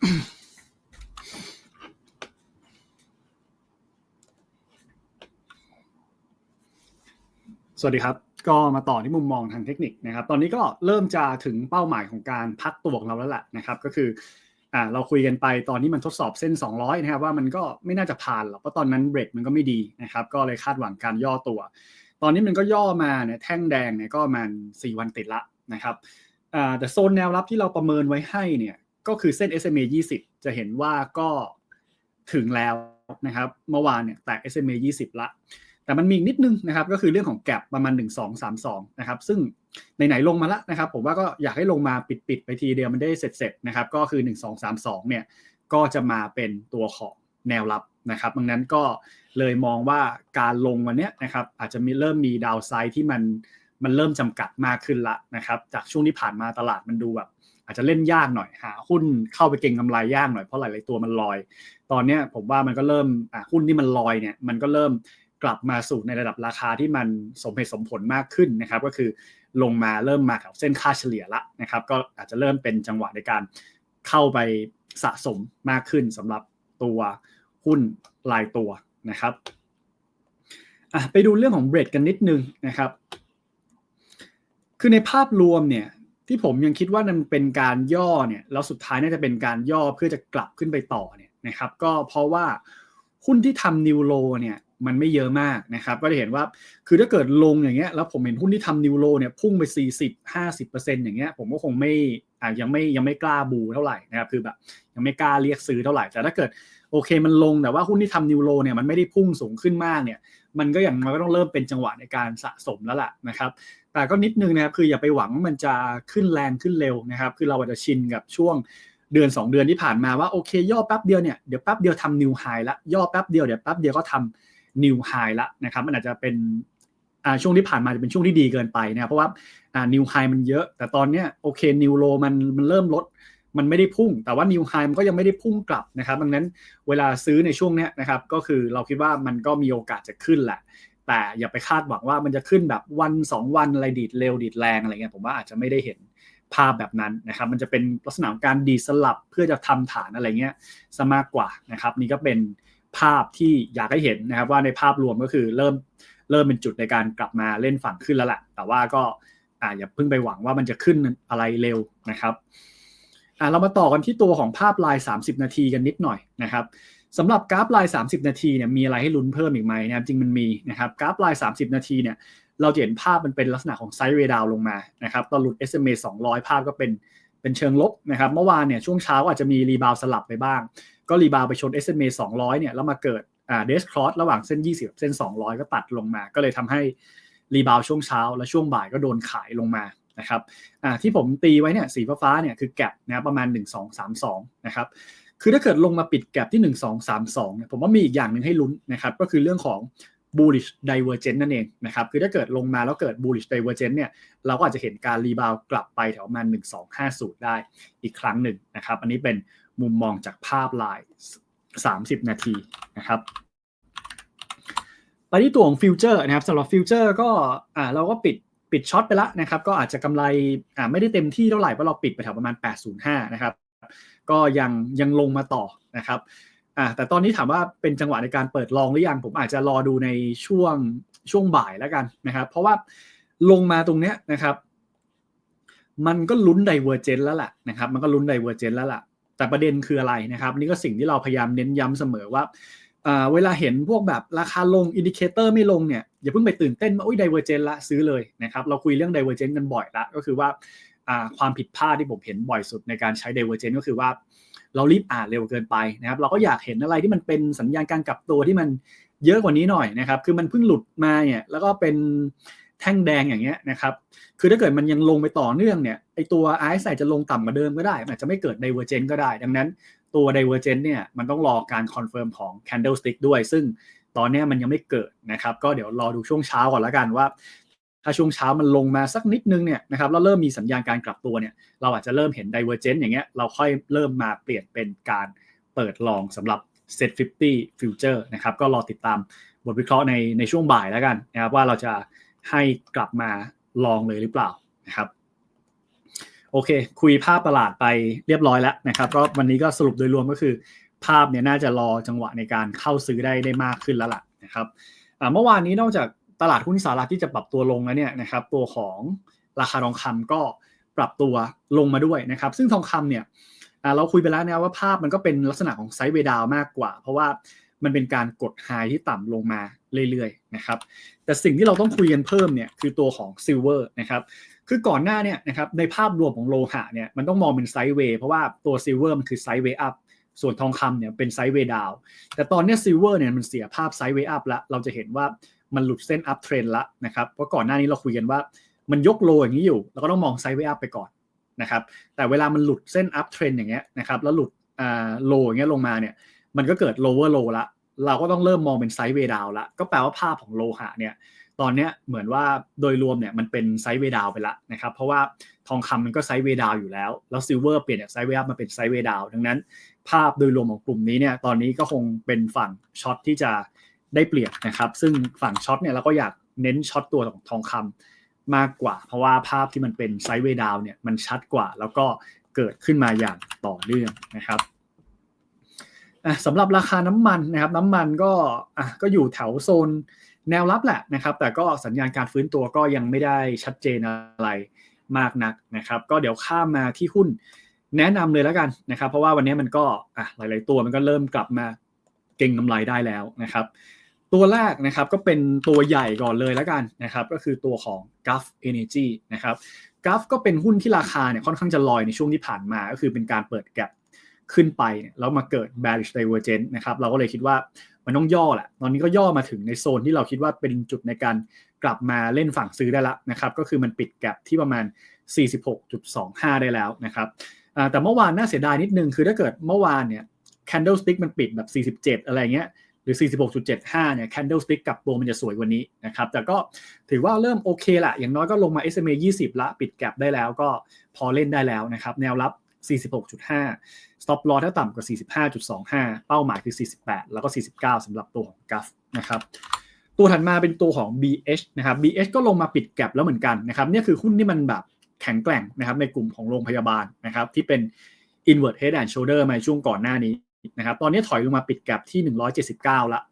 สวัสดีครับ ก็มาต่อที่มุมมองทางเทคนิคนะครับ ตอนนี้ก็เริ่มจะถึงเป้าหมายของการพักตัวของเราแล้วแหละนะครับ ก็คืออ่าเราคุยกันไปตอนนี้มันทดสอบเส้น 200 นะครับว่ามันก็ไม่น่าจะผ่านหรอกเพราะตอนนั้นเบรกมันก็ไม่ดีนะครับ ก็เลยคาดหวังการย่อตัว ตอนนี้มันก็ย่อมาเนี่ยแท่งแดงเนี่ยก็มัน4วันติดละนะครับอ่าแต่โซนแนวรับที่เราประเมินไว้ให้เนี่ย ก็คือเส้น SMA 20 จะเห็นว่าก็ถึงแล้วนะครับเมื่อวานเนี่ยแตะ SMA 20 ละ แต่มันมีนิดนึงนะครับ ก็คือเรื่องของแกลบประมาณ 1 2 3 2 นะครับ ซึ่งไหนๆลงมาแล้วนะครับ ผมว่าก็อยากให้ลงมาปิดๆไปทีเดียวมันได้เสร็จๆนะครับ ก็คือ 1 2 3 2 เนี่ย ก็จะมาเป็นตัวของแนวรับนะครับดังนั้นก็เลยมองว่าการลงวันนี้นะครับ อาจจะมีเริ่มมีดาวไซด์ที่มันมันเริ่มจำกัดมากขึ้นละนะครับ จากช่วงที่ผ่านมาตลาดมันดูแบบ อาจจะเล่นยากหน่อยหาหุ้นเข้าไปเก่งกำไรยากหน่อยเพราะหลาย ๆ ตัวมันลอย ตอนนี้ผมว่ามันก็เริ่มหุ้นที่มันลอยเนี่ยมันก็เริ่มกลับมาสู่ในระดับราคาที่มันสมเหตุสมผลมากขึ้นนะครับ ก็คือลงมาเริ่มมาแถวเส้นค่าเฉลี่ยละนะครับ ก็อาจจะเริ่มเป็นจังหวะในการเข้าไปสะสมมากขึ้นสำหรับตัวหุ้นรายตัวนะครับไปดูเรื่องของเบรดกันนิดนึงนะครับ คือในภาพรวมเนี่ย ที่ผมยังคิดว่ามันเป็นการย่อเนี่ยแล้วสุดท้ายน่าจะเป็นการย่อเพื่อจะกลับขึ้นไปต่อเนี่ยนะครับ ก็เพราะว่าหุ้นที่ทำนิวโลเนี่ยมันไม่เยอะมากนะครับ ก็จะเห็นว่าคือถ้าเกิดลงอย่างเงี้ยแล้วผมเห็นหุ้นที่ทำนิวโลเนี่ยพุ่งไป 40 50%อย่างเงี้ยผมก็คงไม่อ่ายังไม่ยังไม่กล้าบูเท่าไหร่นะครับคือแบบยังไม่กล้าเรียกซื้อเท่าไหร่ แต่ถ้าเกิดโอเคมันลงแต่ว่าหุ้นที่ทำนิวโลเนี่ยมันไม่ได้พุ่งสูงขึ้นมากเนี่ยมันก็อย่างมันก็ต้องเริ่มเป็นจังหวะในการสะสมแล้วล่ะนะครับ แต่ก็นิดนึงนะครับคืออย่าไปหวังว่ามันจะขึ้นแรงขึ้นเร็วนะครับ คือเราอาจจะชินกับช่วงเดือน 2 เดือนที่ผ่านมาว่าโอเค ย่อแป๊บเดียวเนี่ยเดี๋ยวแป๊บเดียวทำนิวไฮละย่อแป๊บเดียวเดี๋ยวแป๊บเดียวก็ทำนิวไฮละนะครับมันอาจจะเป็นช่วงที่ผ่านมาจะเป็นช่วงที่ดีเกินไปนะครับเพราะว่านิวไฮมันเยอะ แต่ตอนเนี้ยโอเคนิวโลมันมันเริ่มลดมันไม่ได้พุ่ง แต่ว่านิวไฮมันก็ยังไม่ได้พุ่งกลับนะครับดังนั้นเวลาซื้อในช่วงนี้นะครับก็คือเราคิดว่ามันก็มีโอกาสจะขึ้นแหละ แต่อย่าไปคาดหวังว่ามันจะขึ้นแบบวัน 2 วันอะไรดีดเร็วดีดแรงอะไรเงี้ยผมว่าอาจจะไม่ได้เห็นภาพแบบนั้นนะครับ มันจะเป็นลักษณะการดีสลับเพื่อจะทำฐานอะไรเงี้ยซะมากกว่านะครับ นี่ก็เป็นภาพที่อยากให้เห็นนะครับว่าในภาพรวมก็คือเริ่มเริ่มเป็นจุดในการกลับมาเล่นฝั่งขึ้นแล้วแหละแต่ว่าก็อ่าอย่าเพิ่งไปหวังว่ามันจะขึ้นอะไรเร็วนะครับอ่าเรามาต่อกันที่ตัวของภาพลาย 30 นาทีกันนิดหน่อยนะครับ สำหรับกราฟลาย 30 นาทีเนี่ยมีอะไรให้ลุ้นเพิ่มอีกไหมนะครับจริงมันมีนะครับกราฟลาย 30 นาทีเนี่ยเราจะเห็นภาพมันเป็นลักษณะของไซด์เรดาวลงมานะครับตอนหลุด SMA 200 ภาพก็เป็นเป็นเชิงลบนะครับเมื่อวานเนี่ยช่วงเช้าอาจจะมีรีบาวสลับไปบ้าง ก็รีบาวไปชน SMA 200 เนี่ยแล้วมาเกิดอ่าเดสครอสระหว่างเส้น 20กับเส้น 200 ก็ตัดลงมา ก็เลยทำให้รีบาวช่วงเช้า และช่วงบ่ายก็โดนขายลงมานะครับอ่าที่ผมตีไว้เนี่ยสีฟ้าเนี่ยคือแกลบนะประมาณ 1232นะครับ คือถ้าเกิดลงมาปิดแกลบที่ 1232เนี่ยผมว่ามีอีกอย่างหนึ่งให้ลุ้นนะครับก็คือเรื่องของ bullish divergence นั่นเองนะครับคือถ้าเกิดลงมาแล้วเกิด bullish divergence เนี่ยเราก็อาจจะเห็นการรีบาวกลับไปแถวประมาณ1250 ได้อีกครั้งหนึ่งนะครับอันนี้เป็นมุมมองจากภาพลาย 30 นาทีนะครับไปที่ตัวของฟิวเจอร์นะครับสำหรับฟิวเจอร์ก็อ่าเราก็ปิดปิดช็อตไปแล้วนะครับก็อาจจะกำไรอ่าไม่ได้เต็มที่เท่าไหร่เพราะเราปิดไปแถวประมาณ 805 นะครับ ก็ยังยังลงมาต่อนะครับอ่าแต่ตอนนี้ถามว่าเป็นจังหวะในการเปิดลองหรือยัง ผมอาจจะรอดูในช่วงช่วงบ่ายแล้วกันนะครับ เพราะว่าลงมาตรงเนี้ยนะครับ มันก็ลุ้นไดเวอร์เจนแล้วแหละนะครับ มันก็ลุ้นไดเวอร์เจนแล้วล่ะ แต่ประเด็นคืออะไรนะครับ นี่ก็สิ่งที่เราพยายามเน้นย้ำเสมอว่าเวลาเห็นพวกแบบราคาลงอินดิเคเตอร์ไม่ลงเนี่ยอย่าเพิ่งไปตื่นเต้นว่าอุ้ยไดเวอร์เจนละซื้อเลยนะครับ เราคุยเรื่องไดเวอร์เจนกันบ่อยละก็คือว่า ความผิดพลาดที่ผมเห็นบ่อยสุดในการใช้ไดเวอร์เจนก็คือว่า เรารีบอ่านเร็วเกินไปนะครับ เราก็อยากเห็นอะไรที่มันเป็นสัญญาณการกลับตัวที่มันเยอะกว่านี้หน่อยนะครับ คือมันเพิ่งหลุดมาเนี่ยแล้วก็เป็นแท่งแดงอย่างเงี้ยนะครับ คือถ้าเกิดมันยังลงไปต่อเนื่องเนี่ยไอตัว RSI จะลงต่ำกว่าเดิมก็ได้อาจจะไม่เกิด divergent ก็ได้ ดังนั้นตัว divergent เนี่ยมันต้องรอการคอนเฟิร์มของ candlestick ด้วย ซึ่งตอนนี้มันยังไม่เกิดนะครับ ก็เดี๋ยวรอดูช่วงเช้าก่อนล้วกันว่า ถ้าช่วงเช้ามันลงมาสักนิดนึงเนี่ยนะครับแล้วเริ่มมีสัญญาณการกลับตัวเนี่ยเราอาจจะเริ่มเห็น divergent อย่างเงี้ยเราค่อยเริ่มมาเปลี่ยนเป็นการเปิดลองสำหรับ set 50 future นะครับก็รอติดตามบทวิเคราะห์ในในช่วงบ่ายแล้วกันนะครับว่าเราจะให้กลับมาลองเลยหรือเปล่านะครับโอเค คุยภาพตลาดไปเรียบร้อยแล้วนะครับก็วันนี้ก็สรุปโดยรวมก็คือ ภาพเนี่ยน่าจะรอจังหวะในการเข้าซื้อได้ได้มากขึ้นแล้วล่ะนะครับเมื่อวานนี้นอกจาก ตลาดหุ้นสหรัฐที่จะปรับตัวลงแล้วเนี่ยนะครับตัวของราคาทองคำก็ปรับตัวลงมาด้วยนะครับ ซึ่งทองคำเนี่ยเราคุยไปแล้วนะว่าภาพมันก็เป็นลักษณะของไซด์เวดาวมากกว่า เพราะว่ามันเป็นการกดไฮที่ต่ำลงมาเรื่อยๆนะครับแต่สิ่งที่เราต้องคุยกันเพิ่มเนี่ยคือตัวของซิลเวอร์นะครับคือก่อนหน้าเนี่ยนะครับในภาพรวมของโลหะเนี่ยมันต้องมองเป็นไซด์เวย์เพราะว่าตัวซิลเวอร์มันคือไซด์เวย์อัพส่วนทองคำเนี่ยเป็นไซด์เวย์ดาวแต่ตอนนี้ซิลเวอร์เนี่ยมันเสียภาพไซด์เวย์อัพแล้วเราจะเห็นว่า มันหลุดเส้นอัพเทรนละนะครับเพราะก่อนหน้านี้เราคุยกันว่ามันยกโลอย่างนี้อยู่เราก็ต้องมองไซด์เวย์อัพไปก่อนนะครับแต่เวลามันหลุดเส้นอัพเทรนอย่างเงี้ยนะครับแล้วหลุดอ่าโลอย่างเงี้ยลงมาเนี่ยมันก็เกิด lower low ละ เราก็ต้องเริ่มมองเป็นไซด์เวดาวละ ก็แปลว่าภาพของโลหะเนี่ย ตอนเนี้ยเหมือนว่าโดยรวมเนี่ยมันเป็นไซด์เวดาวไปละนะครับ เพราะว่าทองคำมันก็ไซด์เวดาวอยู่แล้ว แล้วซิลเวอร์เปลี่ยนจากไซด์เวย์อัพมาเป็นไซด์เวดาว ดังนั้น ภาพโดยรวมของกลุ่มนี้เนี่ย ตอนนี้ก็คงเป็นฝั่งช็อตที่จะ ได้เปรียบนะครับ ซึ่งฝั่งช็อตเนี่ยเราก็อยากเน้นช็อตตัวของทองคำมากกว่า เพราะว่าภาพที่มันเป็นไซด์เวดาวเนี่ยมันชัดกว่า แล้วก็เกิดขึ้นมาอย่างต่อเนื่องนะครับสำหรับราคาน้ำมันนะครับ น้ำมันก็อะก็อยู่แถวโซนแนวรับแหละนะครับ แต่ก็สัญญาณการฟื้นตัวก็ยังไม่ได้ชัดเจนอะไรมากนักนะครับ ก็เดี๋ยวข้ามมาที่หุ้นแนะนำเลยแล้วกันนะครับ เพราะว่าวันนี้มันก็อะหลาย ๆ ตัวมันก็เริ่มกลับมาเก่งกำไรได้แล้วนะครับ ตัวแรกนะครับก็เป็นตัวใหญ่ก่อนเลยแล้วกันนะครับก็คือตัวของ g u f Energy นะครับ g u f ก็เป็นหุ้นที่ราคาเนี่ยค่อนข้างจะลอยในช่วงที่ผ่านมา ก็คือเป็นการเปิดแกลบขึ้นไปแล้วมาเกิด bearish divergence นะครับเราก็เลยคิดว่ามันต้องย่อแหละตอนนี้ก็ย่อมาถึงในโซนที่เราคิดว่าเป็นจุดในการกลับมาเล่นฝั่งซื้อได้แล้วนะครับก็คือมันปิดแกลบที่ประมาณ 46.25 ได้แล้วนะครับแต่เมื่อวานน่าเสียดายนิดนึงคือถ้าเกิดเมื่อวานเนี่ย candlestick มันปิดแบบ 47 อะไรเงี้ย รือ 46.75 เนี่ย candlestick กับตัวมันจะสวยกว่านี้นะครับ แต่ก็ถือว่าเริ่มโอเคละ อย่างน้อยก็ลงมา SMA 20 ละ ปิดแกลบได้แล้วก็พอเล่นได้แล้วนะครับ แนวรับ 46.5 stop loss ถ้าต่ำกว่า 45.25 เป้าหมายคือ 48 แล้วก็ 49 สำหรับตัวของ GUF นะครับตัวถัดมาเป็นตัวของ BH นะครับ BH ก็ลงมาปิดแกลบแล้วเหมือนกันนะครับเนี่ยคือหุ้นที่มันแบบแข็งแกร่งนะครับในกลุ่มของโรงพยาบาลนะครับที่เป็น invert head and shoulder มาช่วงก่อนหน้านี้ นะครับตอนนี้ถอยลงมาปิดแกลบที่ 179 ละ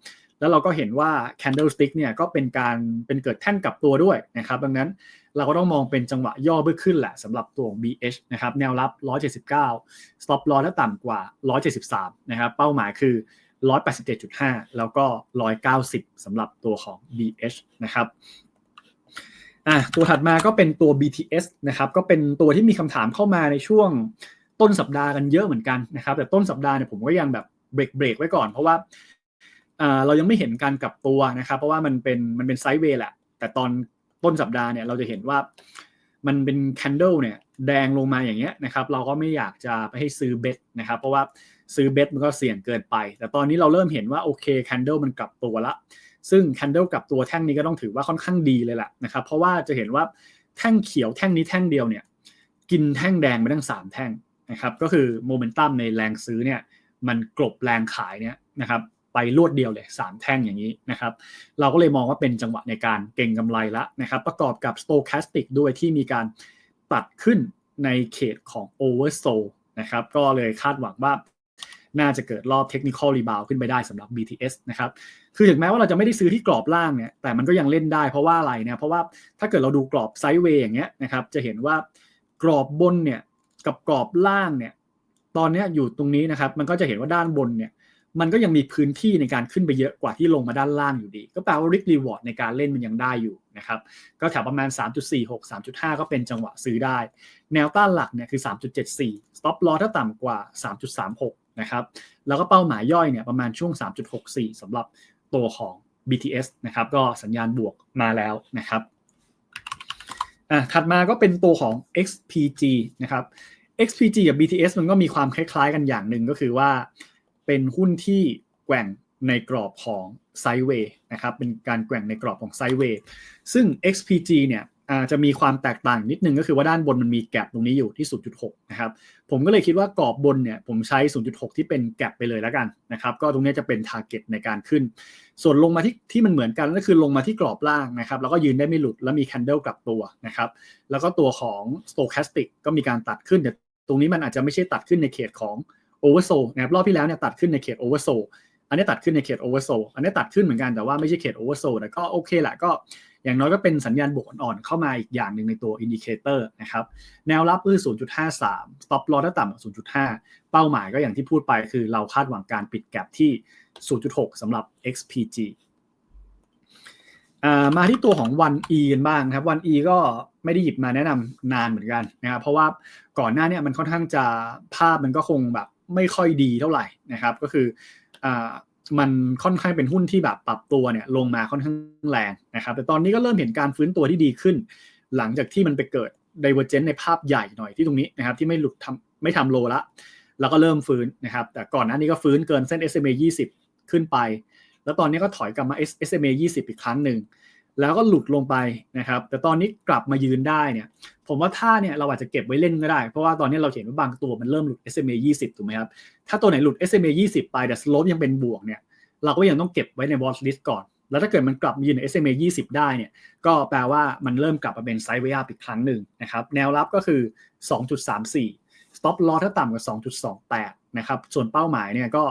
แล้วเราก็เห็นว่า candlestick เนี่ยก็เป็นการเป็นเกิดแท่นกลับตัวด้วยนะครับดังนั้นเราก็ต้องมองเป็นจังหวะย่อเบื้อขึ้นแหละสำหรับตัวของ BH นะครับแนวรับ 179 stop loss ถ้าต่ำกว่า 173 นะครับเป้าหมายคือ 187.5 แล้วก็ 190 สำหรับตัวของ BH นะครับอะตัวถัดมาก็เป็นตัว BTS นะครับก็เป็นตัวที่มีคำถามเข้ามาในช่วง ต้นสัปดาห์กันเยอะเหมือนกันนะครับ แต่ต้นสัปดาห์เนี่ยผมก็ยังแบบเบรกเบรกไว้ก่อน เพราะว่าเรายังไม่เห็นการกลับตัวนะครับ เพราะว่ามันเป็นมันเป็นไซด์เวย์แหละ แต่ตอนต้นสัปดาห์เนี่ยเราจะเห็นว่ามันเป็นแคนเดลเนี่ยแดงลงมาอย่างเงี้ยนะครับ เราก็ไม่อยากจะไปให้ซื้อเบสนะครับ เพราะว่าซื้อเบสมันก็เสี่ยงเกินไป แต่ตอนนี้เราเริ่มเห็นว่าโอเคแคนเดลมันกลับตัวละ ซึ่งแคนเดลกลับตัวแท่งนี้ก็ต้องถือว่าค่อนข้างดีเลยแหละนะครับ เพราะว่าจะเห็นว่าแท่งเขียวแท่งนี้แท่งเดียวเนี่ย กินแท่งแดงไปทั้งสามแท่ง นะครับก็คือโมเมนตัมในแรงซื้อเนี่ยมันกลบแรงขายเนี่ยนะครับไปรวดเดียวเลย 3 แท่งอย่างนี้นะครับเราก็เลยมองว่าเป็นจังหวะในการเก่งกำไรละนะครับประกอบกับ Stochastic ด้วยที่มีการตัดขึ้นในเขตของ Oversold นะครับก็เลยคาดหวังว่าน่าจะเกิดรอบ Technical Rebound ขึ้นไปได้สำหรับ BTS นะครับ คือถึงแม้ว่าเราจะไม่ได้ซื้อที่กรอบล่างเนี่ย แต่มันก็ยังเล่นได้เพราะว่าอะไรเนี่ย เพราะว่าถ้าเกิดเราดูกรอบไซด์เวย์อย่างเงี้ยนะครับ จะเห็นว่ากรอบบนเนี่ย กับกรอบล่างเนี่ย ตอนนี้อยู่ตรงนี้นะครับ มันก็จะเห็นว่าด้านบนเนี่ย มันก็ยังมีพื้นที่ในการขึ้นไปเยอะกว่าที่ลงมาด้านล่างอยู่ดี ก็แปลว่า risk reward ในการเล่นมันยังได้อยู่นะครับ ก็แถวประมาณ 3.46 3.5 ก็เป็นจังหวะซื้อได้ แนวต้านหลักเนี่ยคือ 3.74 stop loss ถ้าต่ำกว่า 3.36 นะครับ แล้วก็เป้าหมายย่อยเนี่ยประมาณช่วง 3.64สำหรับตัวของ BTS นะครับ ก็สัญญาณบวกมาแล้วนะครับอะถัดมาก็เป็นตัวของ XPG นะครับ XPG กับ BTS มันก็มีความคล้ายๆกันอย่างหนึ่งก็คือว่า เป็นหุ้นที่แกว่งในกรอบของไซด์เวย์นะครับเป็นการแกว่งในกรอบของไซด์เวย์ซึ่ง XPG เนี่ยจะมีความแตกต่างนิดนึงก็คือว่าด้านบนมันมีแกลบตรงนี้อยู่ที่ 0.6 นะครับ ผมก็เลยคิดว่ากรอบบนเนี่ยผมใช้ 0.6 ที่เป็นแกลบไปเลยแล้วกันนะครับ ก็ตรงนี้จะเป็น Target ในการขึ้น ส่วนลงมาที่ที่มันเหมือนกันก็คือลงมาที่กรอบล่างนะครับ แล้วก็ยืนได้ไม่หลุดแล้วมีแคนเดลกลับตัวนะครับ แล้วก็ตัวของ stochastic ก็มีการตัดขึ้นแต่ ตรงนี้มันอาจจะไม่ใช่ตัดขึ้นในเขตของ oversold นะครับรอบที่แล้วเนี่ยตัดขึ้นในเขต oversold อันนี้ตัดขึ้นในเขต oversold อันนี้ตัดขึ้นเหมือนกันแต่ว่าไม่ใช่เขต oversold แต่ก็โอเคแหละก็อย่างน้อยก็เป็นสัญญาณบวกอ่อนๆเข้ามาอีกอย่างหนึ่งในตัวอินดิเคเตอร์นะครับแนวรับคือ 0.53 stop loss ถ้าต่ำกว่า 0.5 เป้าหมายก็อย่างที่พูดไปคือเราคาดหวังการปิดแกลบที่ 0.6สำหรับ XPG มาที่ตัวของ 1E กันบ้างครับ 1E ก็ไม่ได้หยิบมาแนะนำนานเหมือนกันนะครับเพราะว่าก่อนหน้าเนี้มันค่อนข้างจะภาพมันก็คงแบบไม่ค่อยดีเท่าไหร่นะครับ ก็คืออมันค่อนข้างเป็นหุ้นที่แบบปรับตัวเนี่ยลงมาค่อนข้างแรงนะครับ แต่ตอนนี้ก็เริ่มเห็นการฟื้นตัวที่ดีขึ้น หลังจากที่มันไปเกิด divergence ในภาพใหญ่หน่อยที่ตรงนี้นะครับ ที่ไม่หลุดทำไม่ทำโลละ แล้วก็เริ่มฟื้นนะครับ แต่ก่อนหน้านี้ก็ฟื้นเกินเส้น SMA 20 ขึ้นไป แล้วตอนนี้ก็ถอยกลับมา SMA 20 อีกครั้งหนึ่ง แล้วก็หลุดลงไปนะครับ แต่ตอนนี้กลับมายืนได้เนี่ย ผมว่าท่าเนี่ยเราอาจจะเก็บไว้เล่นก็ได้ เพราะว่าตอนนี้เราเห็นว่าบางตัวมันเริ่มหลุด SMA 20 ถูกไหมครับ ถ้าตัวไหนหลุด SMA 20 ไปแต่สโลปยังเป็นบวกเนี่ย เราก็ยังต้องเก็บไว้ใน watch list ก่อน แล้วถ้าเกิดมันกลับมายืนใน SMA 20 ได้เนี่ย ก็แปลว่ามันเริ่มกลับมาเป็นไซด์เวย์อีกครั้งหนึ่งนะครับ แนวรับก็คือ 2.34 stop loss ถ้าต่ำกว่า 2.28 นะครับ ส่วนเป้าหมายเนี่ยก็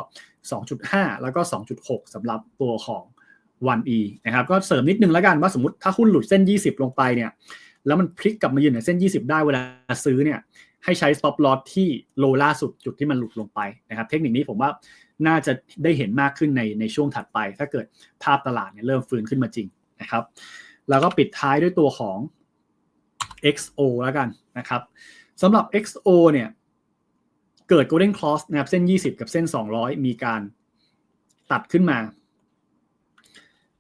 2.5 แล้วก็ 2.6สำหรับตัวของ 1E นะครับ ก็เสริมนิดนึงแล้วกันว่าสมมติถ้าหุ้นหลุดเส้น 20 ลงไปเนี่ย แล้วมันพลิกกลับมายืนในเส้น 20 ได้เวลาซื้อเนี่ย ให้ใช้ stop loss ที่โลล่าสุดจุดที่มันหลุดลงไปนะครับ เทคนิคนี้ผมว่าน่าจะได้เห็นมากขึ้นในในช่วงถัดไป ถ้าเกิดภาพตลาดเนี่ยเริ่มฟื้นขึ้นมาจริงนะครับ แล้วก็ปิดท้ายด้วยตัวของ XO แล้วกันนะครับ สำหรับ XO เนี่ยเกิด Golden Cross นะครับเส้น 20 กับเส้น 200 มีการตัดขึ้นมา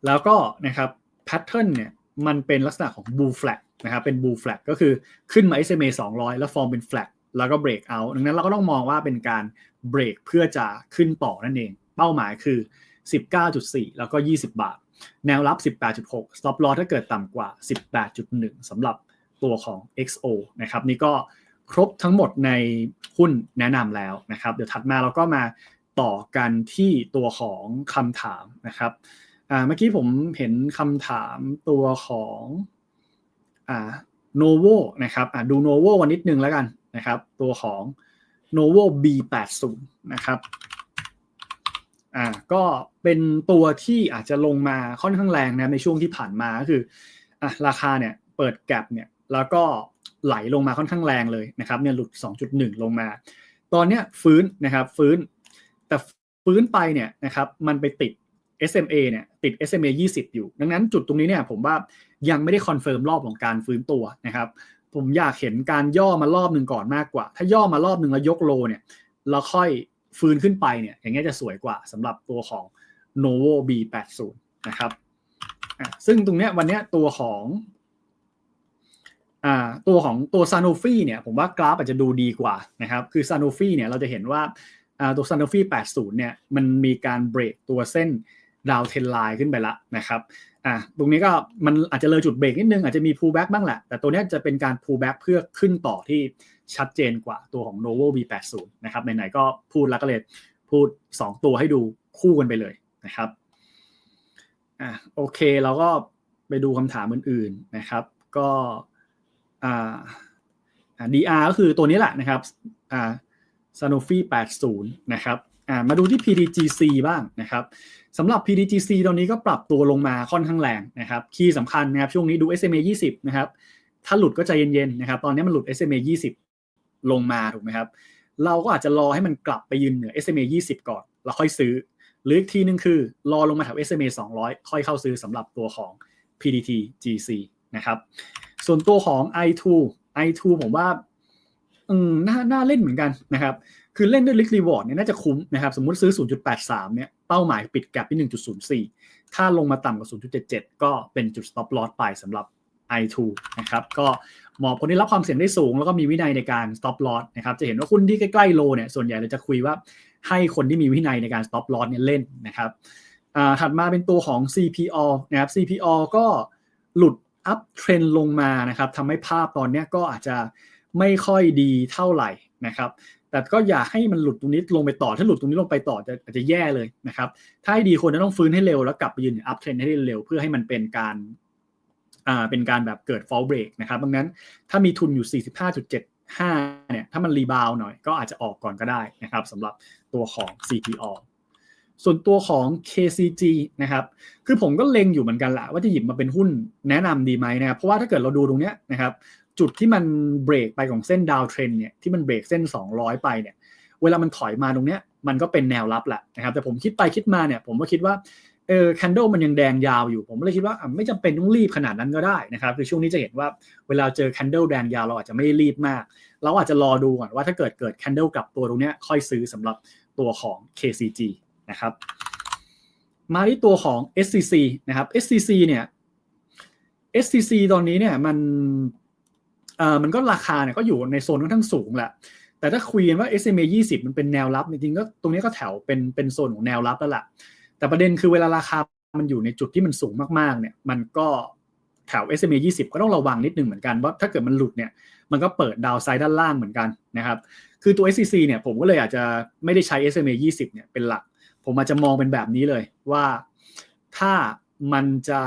แล้วก็นะครับแพทเทิร์นเนี่ยมันเป็นลักษณะของ Bull Flag นะครับเป็น Bull Flag ก็คือขึ้นมา SMA 200 แล้วฟอร์มเป็น Flag แล้วก็ break out ดังนั้นเราก็ต้องมองว่าเป็นการเบรกเพื่อจะขึ้นต่อนั่นเอง เป้าหมายคือ 19.4 แล้วก็ 20 บาท แนวรับ 18.6 stop loss ถ้าเกิดต่ำกว่า 18.1สำหรับตัวของ XO นะครับนี่ก็ ครบทั้งหมดในหุ้นแนะนำแล้วนะครับ เดี๋ยวถัดมาเราก็มาต่อกันที่ตัวของคำถามนะครับเมื่อกี้ผมเห็นคำถามตัวของอ่า Novo นะครับดู Novo วันนิดนึงแล้วกันนะครับ ตัวของ Novo B80 นะครับอ่าก็เป็นตัวที่อาจจะลงมาค่อนข้างแรงนะในช่วงที่ผ่านมาก็คืออะราคาเนี่ยเปิดแกลบเนี่ยแล้วก็ ไหลลงมาค่อนข้างแรงเลยนะครับเนี่ยหลุด 2.1 ลงมา ตอนเนี้ยฟื้นนะครับฟื้นแต่ฟื้นไปเนี่ยนะครับมันไปติด SMA เนี่ยติด SMA 20 อยู่ ดังนั้นจุดตรงนี้เนี่ยผมว่ายังไม่ได้คอนเฟิร์มรอบของการฟื้นตัวนะครับผมอยากเห็นการย่อมารอบหนึ่งก่อนมากกว่า ถ้าย่อมารอบหนึ่งแล้วยกโลเนี่ยเราค่อยฟื้นขึ้นไปเนี่ยอย่างเงี้ยจะสวยกว่าสำหรับตัวของ Novo B80 นะครับซึ่งตรงเนี้ยวันเนี้ยตัวของ ตัวของตัว Sanofi เนี่ยผมว่ากราฟอาจจะดูดีกว่านะครับคือ Sanofi เนี่ยเราจะเห็นว่าอ่าตัว Sanofi 80 เนี่ยมันมีการเบรกตัวเส้นดาวเทนไลน์ขึ้นไปละนะครับอะตรงนี้ก็มันอาจจะเลยจุดเบรกนิดนึง อาจจะมี pullback บ้างแหละ แต่ตัวนี้จะเป็นการ pullback เพื่อขึ้นต่อที่ชัดเจนกว่าตัวของ Novo V80 นะครับไหนๆก็พูดแล้วก็เลยพูด 2 ตัวให้ดูคู่กันไปเลยนะครับอะโอเคเราก็ไปดูคำถามอื่นๆนะครับ ก็ อ่า DR ก็คือตัวนี้แหละนะครับอ่า Sanofi 80 นะครับอ่ามาดูที่ PDGC บ้างนะครับสำหรับ PDGC ตอนนี้ก็ปรับตัวลงมาค่อนข้างแรงนะครับคีย์สำคัญนะครับช่วงนี้ดู SMA 20 นะครับ ถ้าหลุดก็ใจเย็นๆนะครับ ตอนนี้มันหลุด SMA 20 ลงมาถูกไหมครับ เราก็อาจจะรอให้มันกลับไปยืนเหนือ SMA 20 ก่อน แล้วค่อยซื้อ หรืออีกทีนึงคือรอลงมาแถว SMA 200 ค่อยเข้าซื้อสำหรับตัวของ PDT GC นะครับ ส่วนตัวของ i2 i2 ผมว่าอืมน่าน่าเล่นเหมือนกันนะครับ คือเล่นด้วยลิกรีวอร์ดเนี่ยน่าจะคุ้มนะครับ สมมติซื้อ 0.83 เนี่ย เป้าหมายปิดแกลบที่ 1.04 ถ้าลงมาต่ำกว่า 0.77 ก็เป็นจุด stop loss ไปสำหรับ i2 นะครับ ก็หมอบคนที่รับความเสี่ยงได้สูง แล้วก็มีวินัยในการ stop loss นะครับ จะเห็นว่าคุณที่ใกล้ๆโลเนี่ย ส่วนใหญ่เราจะคุยว่าให้คนที่มีวินัยในการ stop loss เนี่ยเล่นนะครับถัดมาเป็นตัวของ CPO นะครับ CPO ก็หลุด อัพเทรนลงมานะครับทำให้ภาพตอนนี้ก็อาจจะไม่ค่อยดีเท่าไหร่นะครับ แต่ก็อย่าให้มันหลุดตรงนี้ลงไปต่อ ถ้าหลุดตรงนี้ลงไปต่อจะอาจจะแย่เลยนะครับ ถ้าให้ดีคนจะต้องฟื้นให้เร็วแล้วกลับไปยืนอัพเทรนให้ได้เร็วเพื่อให้มันเป็นการอ่าเป็นการแบบเกิด fall break นะครับดังนั้นถ้ามีทุนอยู่ 45.75 เนี่ย ถ้ามันรีบาวหน่อยก็อาจจะออกก่อนก็ได้นะครับสำหรับตัวของ CPO ส่วนตัวของ KCG นะครับ คือผมก็เล็งอยู่เหมือนกันแหละว่าจะหยิบมาเป็นหุ้นแนะนำดีไหมนะครับ เพราะว่าถ้าเกิดเราดูตรงเนี้ยนะครับ จุดที่มันเบรกไปของเส้นดาวเทรนเนี่ย ที่มันเบรกเส้น 200 ไปเนี่ย เวลามันถอยมาตรงเนี้ย มันก็เป็นแนวรับแหละนะครับ แต่ผมคิดไปคิดมาเนี่ย ผมก็คิดว่า เออคันโดมันยังแดงยาวอยู่ ผมเลยคิดว่าไม่จำเป็นต้องรีบขนาดนั้นก็ได้นะครับ คือช่วงนี้จะเห็นว่าเวลาเจอคันโดแดงยาวเราอาจจะไม่รีบมาก เราอาจจะรอดูก่อนว่าถ้าเกิดเกิดคันโดกลับตัวตรงเนี้ยค่อยซื้อสำหรับตัวของ KCG นะครับ มาที่ตัวของ SCC นะครับ SCC เนี่ย SCC ตอนนี้เนี่ยมันเอ่อมันก็ราคาเนี่ยก็อยู่ในโซนค่อนข้างสูงแหละ แต่ถ้าคุยกันว่า SMA 20 มันเป็นแนวรับจริงๆก็ตรงนี้ก็แถวเป็นเป็นโซนของแนวรับแล้วล่ะ แต่ประเด็นคือเวลาราคามันอยู่ในจุดที่มันสูงมากๆเนี่ยมันก็แถว SMA 20 ก็ต้องระวังนิดนึงเหมือนกันว่าถ้าเกิดมันหลุดเนี่ยมันก็เปิดดาวไซด์ด้านล่างเหมือนกันนะครับ คือตัว SCC เนี่ยผมก็เลยอาจจะไม่ได้ใช้ SMA 20 เนี่ยเป็นหลัก ผมอาจจะมองเป็นแบบนี้เลยว่าถ้ามันจะ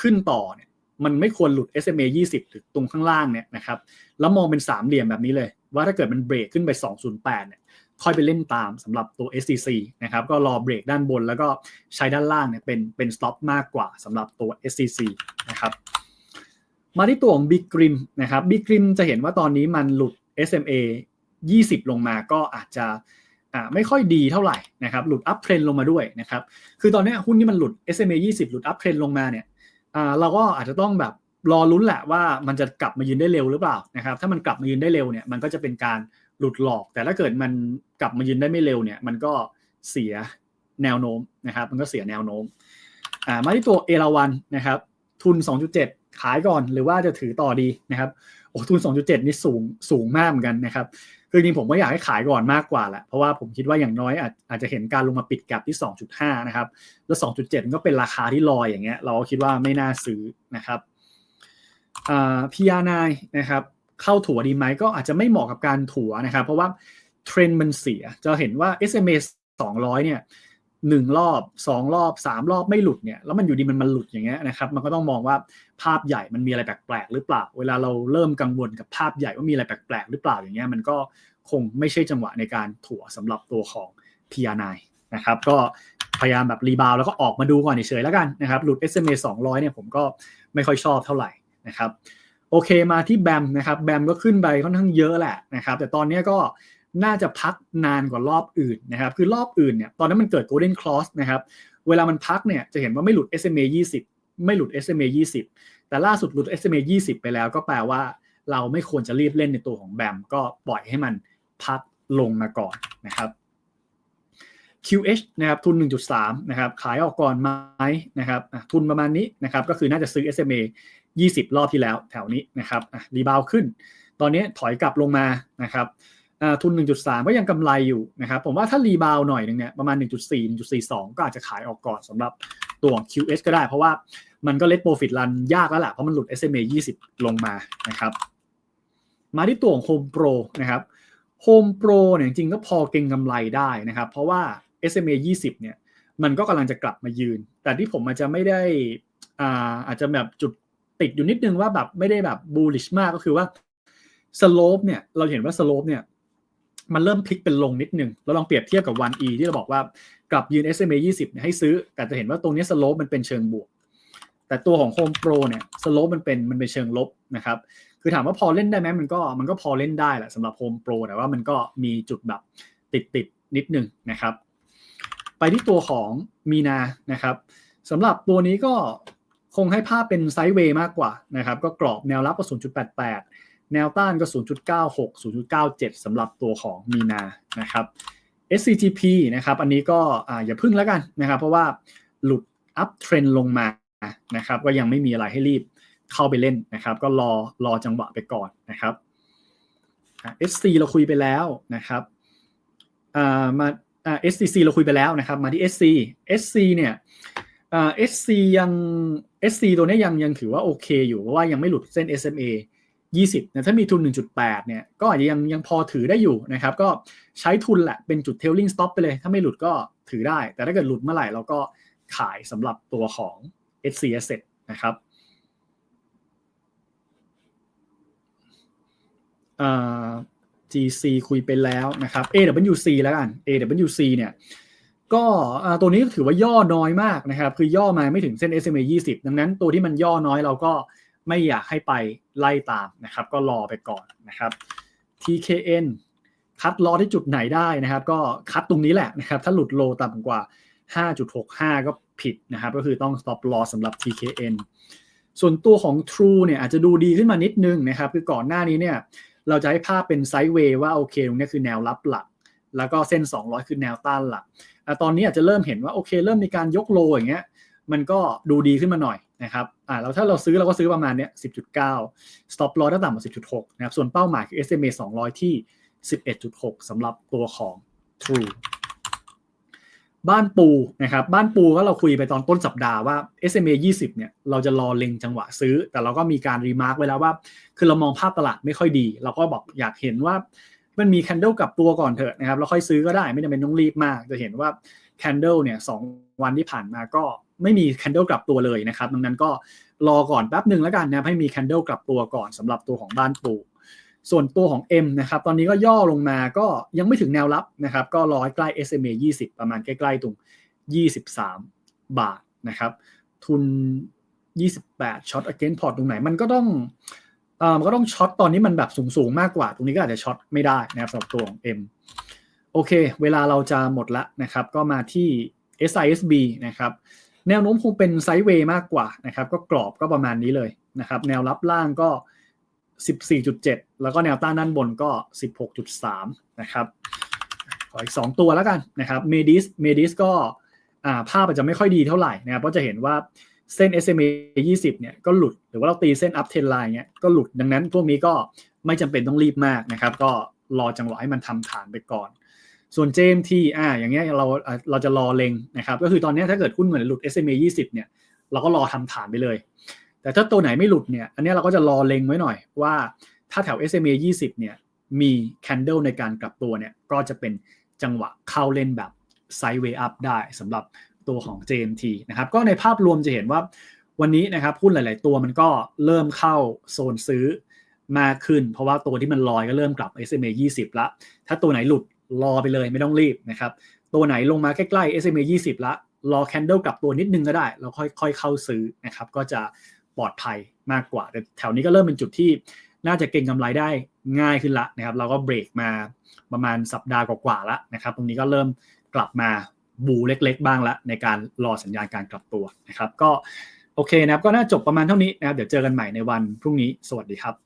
ขึ้นต่อเนี่ยมันไม่ควรหลุด SMA 20 หรือตรงข้างล่างเนี่ยนะครับแล้วมองเป็นสามเหลี่ยมแบบนี้เลย ว่าถ้าเกิดมันเบรกขึ้นไป 208 เนี่ยค่อยไปเล่นตามสำหรับตัว SCC นะครับก็รอเบรกด้านบนแล้วก็ใช้ด้านล่างเนี่ยเป็นเป็นสต็อปมากกว่าสำหรับตัว SCC นะครับมาที่ตัวของ Big Grim นะครับ Big Grim จะเห็นว่าตอนนี้มันหลุด SMA 20 ลงมาก็อาจจะ ไม่ค่อยดีเท่าไหร่นะครับหลุดอัพเทรนลงมาด้วยนะครับคือตอนนี้หุ้นที่มันหลุด SMA 20 หลุดอัพเทรนลงมาเนี่ยเราก็อาจจะต้องแบบรอลุ้นแหละว่ามันจะกลับมายืนได้เร็วหรือเปล่านะครับถ้ามันกลับมายืนได้เร็วเนี่ยมันก็จะเป็นการหลุดหลอก แต่ถ้าเกิดมันกลับมายืนได้ไม่เร็วเนี่ยมันก็เสียแนวโน้มนะครับมันก็เสียแนวโน้มมาที่ตัวเอราวันนะครับทุน 2.7 ขายก่อนหรือว่าจะถือต่อดีนะครับโอ้ทุน 2.7 นี่สูงสูงมากเหมือนกันนะครับ คือจริงผมก็อยากให้ขายก่อนมากกว่าแหละเพราะว่าผมคิดว่าอย่างน้อยอาจอาจจะเห็นการลงมาปิดแกลบที่ 2.5 นะครับ แล้ว 2.7 ก็เป็นราคาที่ลอยอย่างเงี้ย เราก็คิดว่าไม่น่าซื้อนะครับพีอาร์ไนนะครับ เข้าถั่วดีไหมก็อาจจะไม่เหมาะกับการถั่วนะครับ เพราะว่าเทรนด์มันเสียจะเห็นว่า SMA 200 เนี่ย หนึ่งรอบสองรอบสามรอบไม่หลุดเนี่ยแล้วมันอยู่ดีมันมันหลุดอย่างเงี้ยนะครับมันก็ต้องมองว่าภาพใหญ่มันมีอะไรแปลกๆหรือเปล่า เวลาเราเริ่มกังวลกับภาพใหญ่ว่ามีอะไรแปลกๆหรือเปล่าอย่างเงี้ยมันก็คงไม่ใช่จังหวะในการถั่วสำหรับตัวของ PR9 นะครับก็พยายามแบบรีบาวแล้วก็ออกมาดูก่อนเฉยๆแล้วกันนะครับหลุด SMA 200เนี่ยผมก็ไม่ค่อยชอบเท่าไหร่นะครับโอเคมาที่แบมนะครับแบมก็ขึ้นไปค่อนข้างเยอะแหละนะครับแต่ตอนนี้ก็ น่าจะพักนานกว่ารอบอื่นนะครับ คือรอบอื่นเนี่ยตอนนั้นมันเกิด golden cross นะครับ เวลามันพักเนี่ยจะเห็นว่าไม่หลุด SMA 20 ไม่หลุด SMA 20 แต่ล่าสุดหลุด SMA 20 ไปแล้วก็แปลว่าเราไม่ควรจะรีบเล่นในตัวของแบมก็ปล่อยให้มันพักลงมาก่อนนะครับ QH นะครับทุน 1.3 นะครับขายออกก่อนไหมนะครับทุนประมาณนี้นะครับก็คือน่าจะซื้อ SMA 20 รอบที่แล้วแถวนี้นะครับรีบาวขึ้น ตอนนี้ถอยกลับลงมานะครับ ทุน 1.3 ก็ยังกำไรอยู่นะครับ ผมว่าถ้ารีบาวหน่อยนึงเนี่ยประมาณ 1.4 1.42 ก็อาจจะขายออกก่อนสำหรับตัว QS ก็ได้ เพราะว่ามันก็เลทโปรฟิตรันยากแล้วแหละเพราะมันหลุด SMA 20 ลงมานะครับ มาที่ตัวของ Home Pro นะครับ Home Pro เนี่ยจริงก็พอเก็งกำไรได้นะครับ เพราะว่า SMA 20 เนี่ยมันก็กำลังจะกลับมายืน แต่ที่ผมอาจจะไม่ได้อ่าอาจจะแบบจุดติดอยู่นิดนึงว่าแบบไม่ได้แบบ bullish มากก็คือว่า slope เนี่ยเราเห็นว่า slope เนี่ย มันเริ่มพลิกเป็นลงนิดหนึ่งเราลองเปรียบเทียบกับ 1E ที่เราบอกว่ากลับยืน SMA 20ให้ซื้อ แต่จะเห็นว่าตรงนี้สโลปมันเป็นเชิงบวก แต่ตัวของ Home Pro เนี่ยสโลปมันเป็นมันเป็นเชิงลบนะครับ คือถามว่าพอเล่นได้ไหมมันก็มันก็พอเล่นได้แหละสำหรับ Home Pro แต่ว่ามันก็มีจุดแบบติดติดนิดหนึ่งนะครับ ไปที่ตัวของมีนานะครับสำหรับตัวนี้ก็คงให้ภาพเป็นไซด์เวย์มากกว่านะครับ ก็กรอบแนวรับก็0.88 แนวต้านก็ 0.96 0.97 สำหรับตัวของมีนานะครับ SCGP นะครับอันนี้ก็อย่าพึ่งแล้วกันนะครับ เพราะว่าหลุดอัพเทรนลงมานะครับก็ยังไม่มีอะไรให้รีบเข้าไปเล่นนะครับ ก็รอรอจังหวะไปก่อนนะครับ SC เราคุยไปแล้วนะครับมา SCC เราคุยไปแล้วนะครับ มาที่ SC SC เนี่ย SC ยัง SC ตัวนี้ยังยังถือว่าโอเคอยู่เพราะว่ายังไม่หลุดเส้น SMA 20นะถ้ามีทุน 1.8 เนี่ย ก็อาจจะยังยังพอถือได้อยู่นะครับ ก็ใช้ทุนแหละเป็นจุด tailing stop ไปเลย ถ้าไม่หลุดก็ถือได้ แต่ถ้าเกิดหลุดเมื่อไหร่เราก็ขายสำหรับตัวของ SC Asset นะครับเอ่า GC คุยไปแล้วนะครับ AWC แล้วกัน AWC เนี่ยก็ตัวนี้ถือว่าย่อน้อยมากนะครับ คือย่อมาไม่ถึงเส้น SMA 20 ดังนั้นตัวที่มันย่อน้อยเราก็ ไม่อยากให้ไปไล่ตามนะครับ ก็รอไปก่อนนะครับ TKN คัดรอที่จุดไหนได้นะครับ ก็คัดตรงนี้แหละนะครับ ถ้าหลุดโลต่ำกว่า 5.65 ก็ผิดนะครับ ก็คือต้อง stop loss สำหรับ TKN ส่วนตัวของ True เนี่ยอาจจะดูดีขึ้นมานิดนึงนะครับ คือก่อนหน้านี้เนี่ยเราจะให้ภาพเป็นไซด์เวย์ว่าโอเคตรงนี้คือแนวรับหลัก แล้วก็เส้น 200 คือแนวต้านหลักอ่ตอนนี้อาจจะเริ่มเห็นว่าโอเค เริ่มมีการยกโลอย่างเงี้ยมันก็ดูดีขึ้นมาหน่อย นะครับอ่าแล้วถ้าเราซื้อเราก็ซื้อประมาณเนี้ย10.9 stop loss ถ้าต่ำกว่า 10.6 นะครับ ส่วนเป้าหมายคือ SMA 200 ที่ 11.6สำหรับตัวของ True บ้านปูนะครับ บ้านปูก็เราคุยไปตอนต้นสัปดาห์ว่า SMA 20 เนี่ย เราจะรอเล็งจังหวะซื้อ แต่เราก็มีการรีมาร์กไว้แล้วว่า คือเรามองภาพตลาดไม่ค่อยดี เราก็บอกอยากเห็นว่ามันมี candle กับตัวก่อนเถอะนะครับ แล้วค่อยซื้อก็ได้ไม่จำเป็นต้องรีบมาก จะเห็นว่า candle เนี่ยสวันที่ผ่านมาก็ ไม่มี candle กลับตัวเลยนะครับดังนั้นก็รอก่อนแป๊บหนึ่งแล้วกันนะให้มี candle กลับตัวก่อนสำหรับตัวของบ้านปูส่วนตัวของ M นะครับตอนนี้ก็ย่อลงมาก็ยังไม่ถึงแนวรับนะครับก็รอให้ใกล้ SMA 20 ประมาณใกล้ๆตรง 23 บาทนะครับทุน 28ช็อต against port ตรงไหนมันก็ต้องเอ่อมันก็ต้องช็อตตอนนี้มันแบบสูงๆมากกว่า ตรงนี้ก็อาจจะช็อตไม่ได้นะครับสำหรับตัวของ M โอเค เวลาเราจะหมดละนะครับก็มาที่ SISB นะครับ แนวโน้มคงเป็นไซด์เวย์มากกว่านะครับก็กรอบก็ประมาณนี้เลยนะครับแนวรับล่างก็ 14.7 แล้วก็แนวต้านด้านบนก็ 16.3 นะครับขออีก 2 ตัวแล้วกันนะครับ Medis Medis ก็ภาพอาจจะไม่ค่อยดีเท่าไหร่นะครับเพราะจะเห็นว่าเส้น SMA 20 เนี่ยก็หลุดหรือว่าเราตีเส้น up trend line เนี่ยก็หลุดดังนั้นพวกนี้ก็ไม่จำเป็นต้องรีบมากนะครับ ก็รอจังหวะให้มันทำฐานไปก่อน ส่วน JMT อ่าอย่างเงี้ยเราเราจะรอเล็งนะครับก็คือตอนนี้ถ้าเกิดหุ้นเหมือนหลุด SMA 20 เนี่ยเราก็รอทำฐานไปเลย แต่ถ้าตัวไหนไม่หลุดเนี่ยอันนี้เราก็จะรอเล็งไว้หน่อยว่าถ้าแถว SMA 20 เนี่ยมี candle ในการกลับตัวเนี่ยก็จะเป็นจังหวะเข้าเล่นแบบ sideway up ได้สำหรับตัวของ JMT นะครับก็ในภาพรวมจะเห็นว่าวันนี้นะครับหุ้นหลาย ๆ ตัวมันก็เริ่มเข้าโซนซื้อมากขึ้น เพราะว่าตัวที่มันลอยก็เริ่มกลับ SMA 20 ละ ถ้าตัวไหนหลุด รอไปเลยไม่ต้องรีบนะครับ ตัวไหนลงมาใกล้ๆ SMA 20 ละ รอ candle กลับตัวนิดนึงก็ได้แล้วค่อยๆเข้าซื้อนะครับ ก็จะปลอดภัยมากกว่า แต่แถวนี้ก็เริ่มเป็นจุดที่น่าจะเก็งกำไรได้ง่ายขึ้นละนะครับ เราก็เบรกมาประมาณสัปดาห์กว่าๆล้วนะครับ ตรงนี้ก็เริ่มกลับมาบูเล็กๆ บ้างละ ในการรอสัญญาณการกลับตัวนะครับ ก็โอเคนะครับ ก็น่าจบประมาณเท่านี้นะครับ เดี๋ยวเจอกันใหม่ในวันพรุ่งนี้ สวัสดีครับ